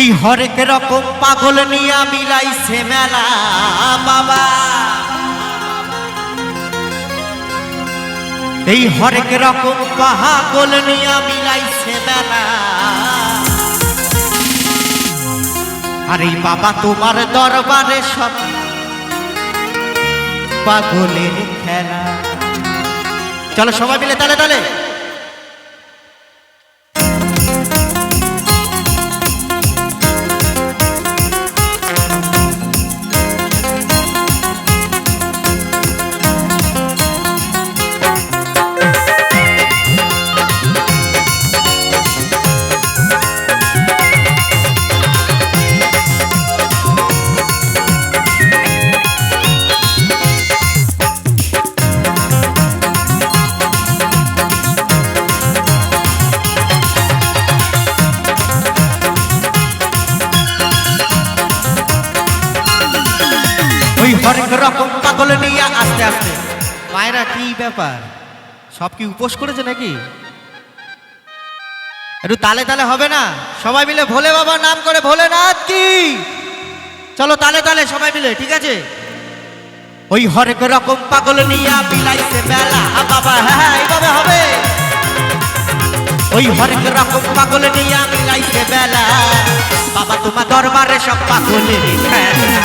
এই হরেক রকম পাগল নিয়া মিলাইছে মেলা, বাবা। এই হরেক রকম পাগল নিয়া মিলাইছে মেলা। আরে বাবা, তোমার দরবারে সব পাগলের খেলা। চলো সবাই মিলে তালে তালে। হরেক রকম পাগল নিয়ে আস্তে আস্তে। মায়েরা কি ব্যাপার? সব কি উপোস করেছে নাকি? একটু তালে তালে হবে না? সবাই মিলে ভোলে বাবার নাম করে ভোলেনাথ কি? চলো তালে তালে সবাই মিলে, ঠিক আছে? ওই হরেক রকম পাগল নিয়ে বিলাইছে বেলা বাবা হ্যাঁ হ্যাঁ এইভাবে হবে। ওই হরেক রকম পাগল নিয়ে বিলাইছে বেলা বাবা, তোমার দরবারে সব পাগলের খেলা।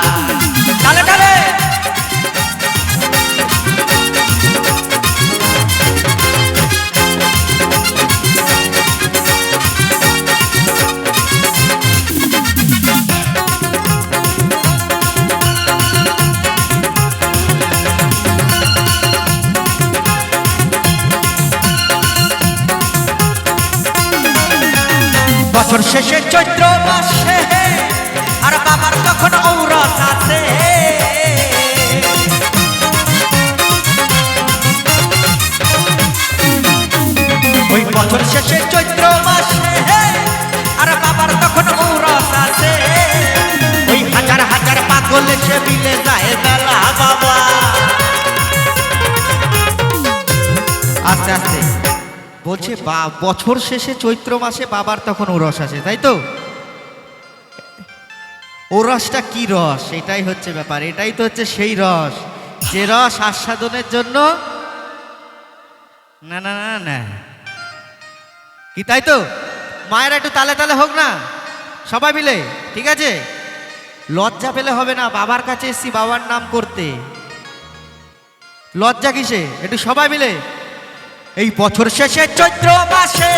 বছর শেষে চৈত্র মাসে বলছে বা বছর শেষে চৈত্র মাসে বাবার তখন ও রস আসে, তাই তো? ও রসটা কি রস? এটাই হচ্ছে ব্যাপার, এটাই তো হচ্ছে সেই রস। যে রস আস্বাদনের জন্য না না না না। কি তাই তো? মায়েরা একটু তালে তালে হোক না, সবাই মিলে, ঠিক আছে? লজ্জা পেলে হবে না, বাবার কাছে এসছি, বাবার নাম করতে। লজ্জা কিসে? একটু সবাই মিলে এই বছর শেষে চৈত্র মাসে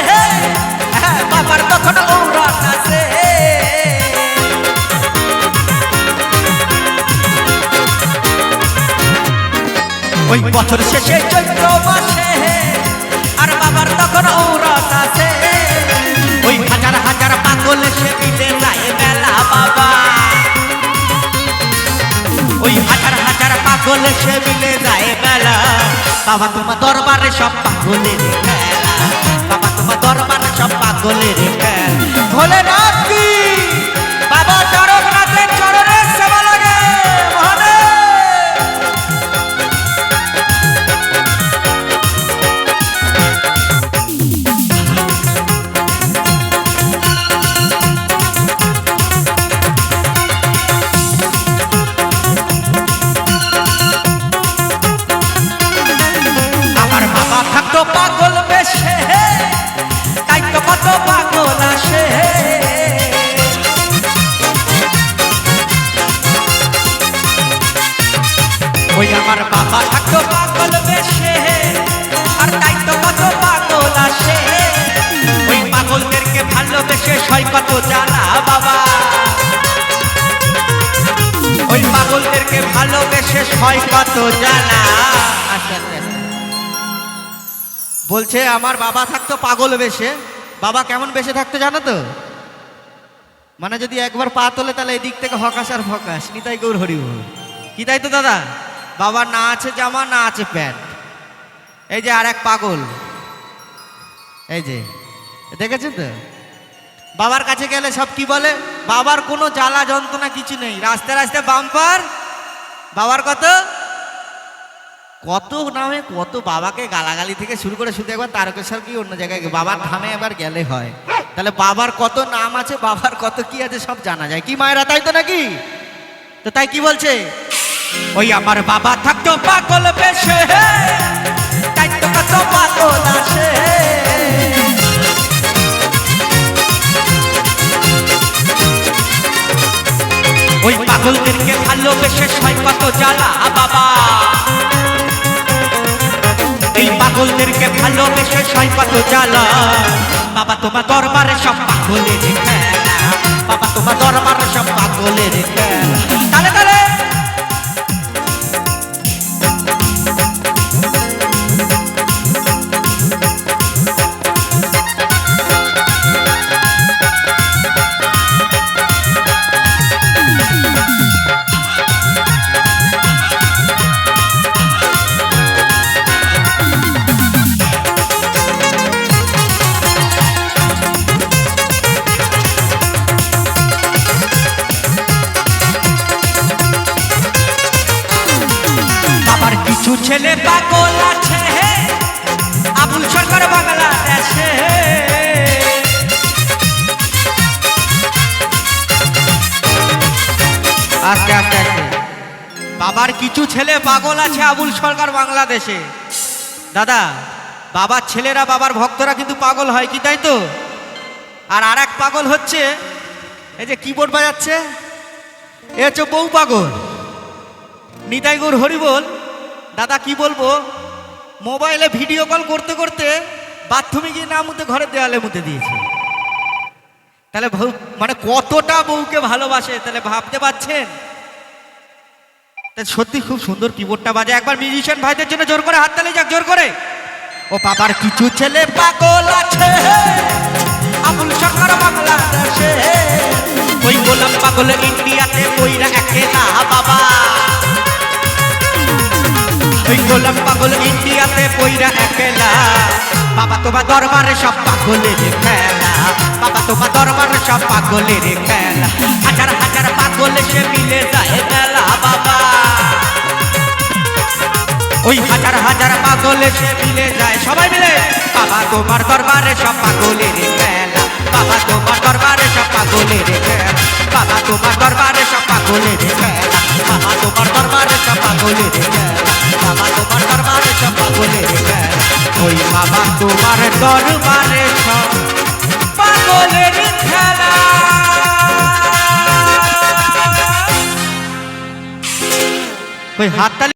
হ্যাঁ, বাবার তখন ওই বছর শেষে চৈত্র মাসে আর বাবার তখন আছে ওই হাজার হাজার পাগল সে মিলে যায় বাবা। ওই হাজার হাজার পাগল সে মিলে যায় মেলা বাবা তোমার দরবারে সব পাগলের বাবা তোমার দরবারে সব পাগলের ভোলে কি ওই আমার বাবা থাকতো পাগল বেশে, আর তাই তো কত পাগল আসে। ওই পাগলদেরকে ভালোবেসে সই কত জ্বালা বাবা। ওই পাগলদেরকে ভালোবেসে সয় কত জ্বালা। বলছে, আমার বাবা থাকতো পাগল বেশে। বাবা কেমন বেশে থাকতো জানো তো? মানে যদি একবার পা তোলে, তাহলে এদিক থেকে হকাশ আর ফকাশ। নিতাই গৌর হরিবল কি তাই তো দাদা? বাবার না আছে, জামা না আছে, প্যান্ট। এই যে আর এক পাগল। এই যে, দেখেছেন তো? বাবার কাছে গেলে সব কি বলে? বাবার কোনো জ্বালা যন্ত্রণা কিছু নেই। রাস্তায় রাস্তায় বাম্পার। বাবার কত? কত নামে কত বাবাকে গালাগালি থেকে শুরু করে শুধু একবার তারকেশ্বর কি অন্য জায়গায় বাবার ধামে একবার গেলে হয়। তাহলে বাবার কত নাম আছে, বাবার কত কি আছে, সব জানা যায়। কি মায়েরা, তাই তো নাকি? তো তাই কি বলছে? ওই আমার বাবা থাকতো পাগল বেশে। তাই পাগল ওই পাগলদেরকে ভালোবেসে সয় কত জ্বালা, বাবা। এই পাগলদেরকে ভালোবেসে সয় কত জ্বালা। বাবা, তোমার দরবারে সব পাগলের খেলা। বাবা, তোমার দরবারে সব পাগলের তালে তালে। কিছু ছেলে পাগল আছে আবুল সরকার বাংলাদেশে। আস্তে আস্তে আস্তে বাবার কিছু ছেলে পাগল আছে আবুল সরকার বাংলাদেশে। দাদা, বাবার ছেলেরা বাবার ভক্তরা কিন্তু পাগল হয় কি, তাই তো? আর আর এক পাগল হচ্ছে, এই যে কিবোর্ড বাজাচ্ছে, এ হচ্ছে বউ পাগল। নিতাই গৌর হরি বল দাদা, কি বলব? মোবাইলে ভিডিও কল করতে করতে বাথরুমে গিয়ে না মুতে ঘরের দেওয়ালে মুতে দিয়েছে। তাহলে মানে কতটা বউকে ভালোবাসে, তাহলে ভাবতে পারছেন? সত্যি খুব সুন্দর কিবোর্ডটা বাজে। একবার মিউজিশিয়ান ভাইদের জন্য জোর করে হাততালি যাক, জোর করে। ও বাবার কিছু ছেলে পাগল আছে। আবুল সরকার বাংলাদেশে ওই গোলাম পাগল ইন্ডিয়াতে কইরা একেলা বাবা। ওই গোলাম পাগল ইন্ডিয়াতে কইরা একেলা। বাবা তোমার দরবারে সব পাগলের খেলা। বাবা তোমার দরবারে সব পাগলের খেলা। হাজার হাজার পাগল সে মিলে যায় মেলা, বাবা। ওই হাজার হাজার পাগল সে মিলে যায়, সবাই মিলে। বাবা তোমার দরবারে সব পাগলের খেলা। বাবা তোমার দরবারে সব পাগলের খেলা। বাবা তোমার দরবারে সব পাগলের খেলা। বাবা তোমার দরবারে সব পাগলের খেলা। বাবা তোমার দরবারে সব পাগলের ওই বাবা তোমার দরবারে সব